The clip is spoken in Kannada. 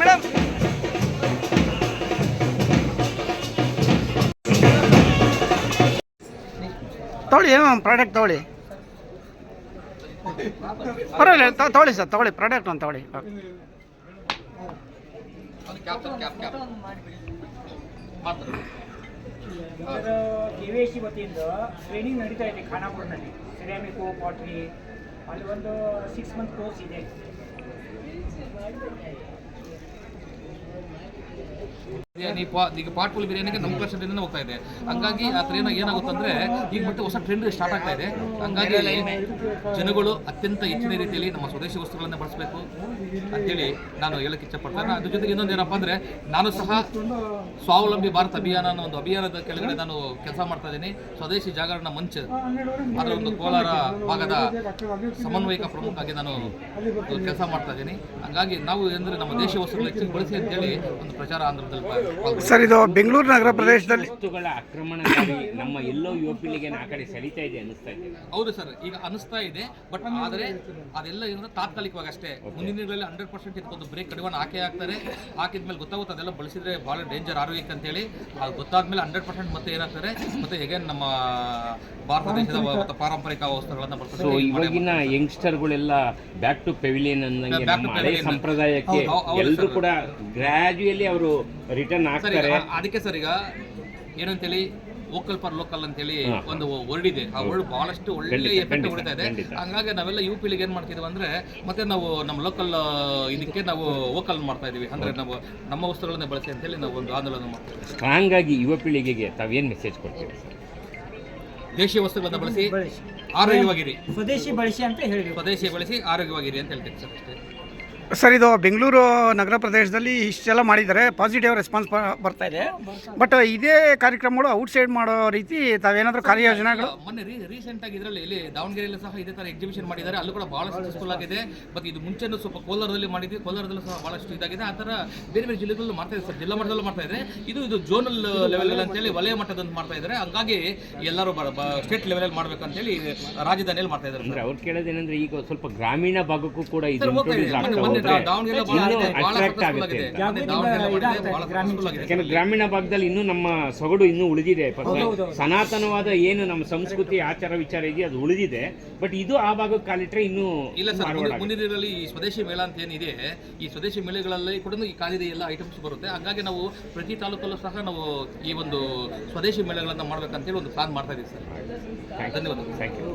ಮೇಡಮ್. ತಗೊಳ್ಳಿ, ಏನು ಪ್ರಾಡಕ್ಟ್ ತಗೊಳ್ಳಿ. ಪರವಾಗಿಲ್ಲ ತಗೊಳ್ಳಿ ಸರ್, ತಗೊಳ್ಳಿ ಪ್ರಾಡಕ್ಟ್ ಒಂದು ತಗೊಳ್ಳಿ. ಕೆ ವಿ ಎಸ್ ಸಿ ವತಿಯಿಂದ ಟ್ರೈನಿಂಗ್ ನಡೀತಾ ಇದೆ ಖಾನಾಪುರನಲ್ಲಿ ಸಿರಾಮಿಕು ಪಾಟ್ರಿ ಅಲ್ಲಿ ಒಂದು ಸಿಕ್ಸ್ ಮಂತ್ ಕೋರ್ಸ್ ಇದೆ ಈಗ ಪಾಟ್ಫುಲ್ ಬಿರಿಯಾನಿಗೆ ನಮ್ಮ ಕ್ಲಾಸಲ್ಲಿಂದ ಹೋಗ್ತಾ ಇದೆ. ಹಂಗಾಗಿ ಆ ಟ್ರೈನ್ ಏನಾಗುತ್ತೆ ಅಂದ್ರೆ, ಈಗ ಮತ್ತೆ ಹೊಸ ಟ್ರೆಂಡ್ ಸ್ಟಾರ್ಟ್ ಆಗ್ತಾ ಇದೆ. ಹಂಗಾಗಿ ಜನಗಳು ಅತ್ಯಂತ ಹೆಚ್ಚಿನ ರೀತಿಯಲ್ಲಿ ನಮ್ಮ ಸ್ವದೇಶಿ ವಸ್ತುಗಳನ್ನ ಬಳಸಬೇಕು ಅಂತೇಳಿ ನಾನು ಹೇಳಕ್ಕೆ ಇಷ್ಟಪಡ್ತೇನೆ. ಅದ್ರ ಜೊತೆಗೆ ಇನ್ನೊಂದು ಏನಪ್ಪ ಅಂದ್ರೆ, ನಾನು ಸಹ ಸ್ವಾವಲಂಬಿ ಭಾರತ ಅಭಿಯಾನ ಅನ್ನೋ ಒಂದು ಅಭಿಯಾನದ ಕೆಳಗಡೆ ನಾನು ಕೆಲಸ ಮಾಡ್ತಾ ಇದ್ದೀನಿ. ಸ್ವದೇಶಿ ಜಾಗರಣ ಮಂಚ, ಅದರ ಒಂದು ಕೋಲಾರ ಭಾಗದ ಸಮನ್ವಯಕ ಪ್ರಮುಖ ಆಗಿ ನಾನು ಕೆಲಸ ಮಾಡ್ತಾ ಇದ್ದೀನಿ. ಹಂಗಾಗಿ ನಾವು ಅಂದ್ರೆ ನಮ್ಮ ದೇಶ ವಸ್ತುಗಳು ಹೆಚ್ಚಿಗೆ ಬಳಸಿ ಅಂತೇಳಿ ಒಂದು ಪ್ರಚಾರ ಆಂಧ್ರದಲ್ಲಿ. ಸರ್ ಇದು ಬೆಂಗಳೂರು ನಗರ ಪ್ರದೇಶದಲ್ಲಿ ವಸ್ತುಗಳ ಆಕ್ರಮಣಕಾರಿ ನಮ್ಮ ಎಲ್ಲೋ ಯುವ ಪೀಳಿಗೆನ ಆ ಕಡೆ ಸೆಳೀತಾ ಇದೆ ಅನಿಸ್ತಾ ಇದೆ. ಹೌದು ಸರ್ ಈಗ ಅನಿಸ್ತಾ ಇದೆ ಬಟ್ ಆದರೆ ಅದೆಲ್ಲ ಏನಂದ್ರೆ ತಾತ್ಕಾಲಿಕವಾಗಿ ಅಷ್ಟೇ. ಮುಂದಿನ ದಿನಗಳಲ್ಲಿ ಹಂಡ್ರೆಡ್ ಪರ್ಸೆಂಟ್ ಇದಕ್ಕೊಂದು ಬ್ರೇಕ್ ಕಡಿವಾಣ ಹಾಕೇ ಹಾಕ್ತಾರೆ ಹಾಕಿದ್ಮೇಲೆ ಗೊತ್ತಾಗುತ್ತೆ ಅದೆಲ್ಲ ಬಳಸಿದ್ರೆ ಭಾಳ ಡೇಂಜರ್ ಆರೋಗ್ಯಕ್ಕೆ ಅಂತೇಳಿ. ಅದು ಗೊತ್ತಾದ್ಮೇಲೆ ಹಂಡ್ರೆಡ್ ಪರ್ಸೆಂಟ್ ಮತ್ತೆ ಏನಾಗ್ತಾರೆ? ಮತ್ತೆ ಹೇಗೆ ನಮ್ಮ ಭಾರತ ದೇಶದ ಮತ್ತು ಪಾರಂಪರಿಕ ವಸ್ತುಗಳನ್ನ ಸೊ ಬಳಸ್ತಾರೆ ಇವಾಗಿನ ಯಂಗ್ಸ್ಟರ್ಗಳೆಲ್ಲ ಬ್ಯಾಕ್ ಟು ಪೆವಿಲಿಯನ್ ಅನ್ನಂಗೆ ನಮ್ಮ ಹಳೆ ಸಂಪ್ರದಾಯಕ್ಕೆ ಎಲ್ಲರೂ ಕೂಡ ಗ್ರಾಜುಯಲಿ ಅವರು ರಿಟರ್ನ್ ಹಾಕ್ತಾರೆ. ಆಗ್ತಾರೆ ಅದಕ್ಕೆ ಸರ್ ಈಗ ಏನಂತೇಳಿ ವೋಕಲ್ ಫಾರ್ ಲೋಕಲ್ ಅಂತೇಳಿ ಹೇಳಿ ಒಂದು ವರ್ಡ್ ಇದೆ. ಆ ವರ್ಡ್ ಬಹಳಷ್ಟು ಒಳ್ಳೆ ಎಫೆಕ್ಟ್ ಹೊಡಿತಾ ಇದೆ. ಹಂಗಾಗಿ ನಾವೆಲ್ಲ ಯು ಪಿಲಿಗೆ ಏನ್ ಮಾಡ್ತಿದ್ವಿ ಅಂದ್ರೆ ಮತ್ತೆ ನಾವು ನಮ್ಮ ಲೋಕಲ್ ಇದಕ್ಕೆ ನಾವು ವೋಕಲ್ ಮಾಡ್ತಾ ಇದೀವಿ. ಅಂದ್ರೆ ನಾವು ನಮ್ಮ ವಸ್ತುಗಳನ್ನ ಬಳಸಿ ಅಂತೇಳಿ ನಾವು ಒಂದು ಆಂದೋಲನ ಮಾಡ್ತೀವಿ. ಸ್ಟ್ರಾಂಗ್ ಆಗಿ ಯುವ ಪೀಳಿಗೆಗೆ ತಾವೇನು ಮೆಸೇಜ್ ಕೊಡ್ತೀವಿ ಸರ್ ದೇಶೀಯ ವಸ್ತುಗಳನ್ನ ಬಳಸಿ ಬಳಸಿ. ಆರೋಗ್ಯವಾಗಿರಿ. ಸ್ವದೇಶಿ ಬಳಸಿ ಅಂತ ಹೇಳಿ ಸ್ವದೇಶಿ ಬಳಸಿ ಆರೋಗ್ಯವಾಗಿರಿ ಅಂತ ಹೇಳ್ತೀನಿ ಸರ್ ಅಷ್ಟೇ. ಸರ್ ಇದು ಬೆಂಗಳೂರು ನಗರ ಪ್ರದೇಶದಲ್ಲಿ ಇಷ್ಟೆಲ್ಲ ಮಾಡಿದ್ದಾರೆ. ಪಾಸಿಟಿವ್ ರೆಸ್ಪಾನ್ಸ್ ಬರ್ತಾ ಇದೆ. ಬಟ್ ಇದೇ. ಕಾರ್ಯಕ್ರಮಗಳು ಔಟ್ಸೈಡ್ ಮಾಡೋ ರೀತಿ ತಾವೇನಾದರೂ ಕಾರ್ಯಯೋಜನೆಗಳು? ಮೊನ್ನೆ ರೀಸೆಂಟ್ ಆಗಿ ಇದರಲ್ಲಿ ಇಲ್ಲಿ ದಾವಣಗೆರೆಯಲ್ಲಿ ಸಹ ಇದೇ ತರ ಎಕ್ಸಿಬಿಷನ್ ಮಾಡಿದ್ದಾರೆ. ಅಲ್ಲೂ ಕೂಡ ಬಹಳ ಸಕ್ಸಸ್ಫುಲ್ ಆಗಿದೆ. ಬಟ್ ಇದು ಮುಂಚೆನೂ ಸ್ವಲ್ಪ ಕೋಲಾರದಲ್ಲಿ ಮಾಡಿದ್ವಿ. ಕೋಲಾರದಲ್ಲೂ ಸಹ ಬಹಳಷ್ಟು ಇದಾಗಿದೆ. ಆ ಥರ ಬೇರೆ ಬೇರೆ ಜಿಲ್ಲೆಗಳಲ್ಲೂ ಮಾಡ್ತಾ ಇದೆ ಸರ್. ಜಿಲ್ಲಾ ಮಟ್ಟದಲ್ಲೂ ಮಾಡ್ತಾ ಇದ್ದಾರೆ. ಇದು ಇದು ಜೋನಲ್ ಲೆವೆಲ್ ಅಂತೇಳಿ ವಲಯ ಮಟ್ಟದಲ್ಲಿ ಮಾಡ್ತಾ ಇದ್ದಾರೆ. ಹಂಗಾಗಿ ಎಲ್ಲರೂ ಸ್ಟೇಟ್ ಲೆವೆಲ್ ಮಾಡ್ಬೇಕಂತೇಳಿ ರಾಜಧಾನಿಯಲ್ಲಿ ಮಾಡ್ತಾ ಇದ್ದಾರೆ ಅಂದ್ರೆ ಅವ್ರು ಕೇಳೋದೇನೆಂದ್ರೆ ಈಗ ಸ್ವಲ್ಪ ಗ್ರಾಮೀಣ ಭಾಗಕ್ಕೂ ಕೂಡ ಇದು ಯಾಕಂದ್ರೆ ಗ್ರಾಮೀಣ ಭಾಗದಲ್ಲಿ ಇನ್ನೂ ನಮ್ಮ ಸೊಗಡು ಇನ್ನೂ ಉಳಿದಿದೆ ಸನಾತನವಾದ ಏನು ನಮ್ಮ ಸಂಸ್ಕೃತಿ ಆಚಾರ ವಿಚಾರ ಇದೆಯಾ ಅದು ಉಳಿದಿದೆ. ಬಟ್ ಇದು ಆ ಭಾಗಕ್ಕೆ ಕಾಲಿಟ್ರೆ ಇನ್ನೂ ಇಲ್ಲ ಸರ್ forward ಆಗುತ್ತೆ. ಮುಂದಿನ ದಿನಗಳಲ್ಲಿ ಈ ಸ್ವದೇಶಿ ಮೇಳ ಅಂತ ಏನಿದೆ ಈ ಸ್ವದೇಶಿ ಮೇಳೆಗಳಲ್ಲಿ ಕೂಡ ಈ ಕಾಲಿದೆ ಎಲ್ಲ ಐಟಮ್ಸ್ ಬರುತ್ತೆ. ಹಾಗಾಗಿ ನಾವು ಪ್ರತಿ ತಾಲೂಕಲ್ಲೂ ಸಹ ನಾವು ಈ ಒಂದು ಸ್ವದೇಶಿ ಮೇಳಗಳನ್ನು ಮಾಡ್ಬೇಕಂತೇಳಿ ಒಂದು ಪ್ಲಾನ್ ಮಾಡ್ತಾ ಇದ್ದೀವಿ ಸರ್. ಧನ್ಯವಾದಗಳು. Thank you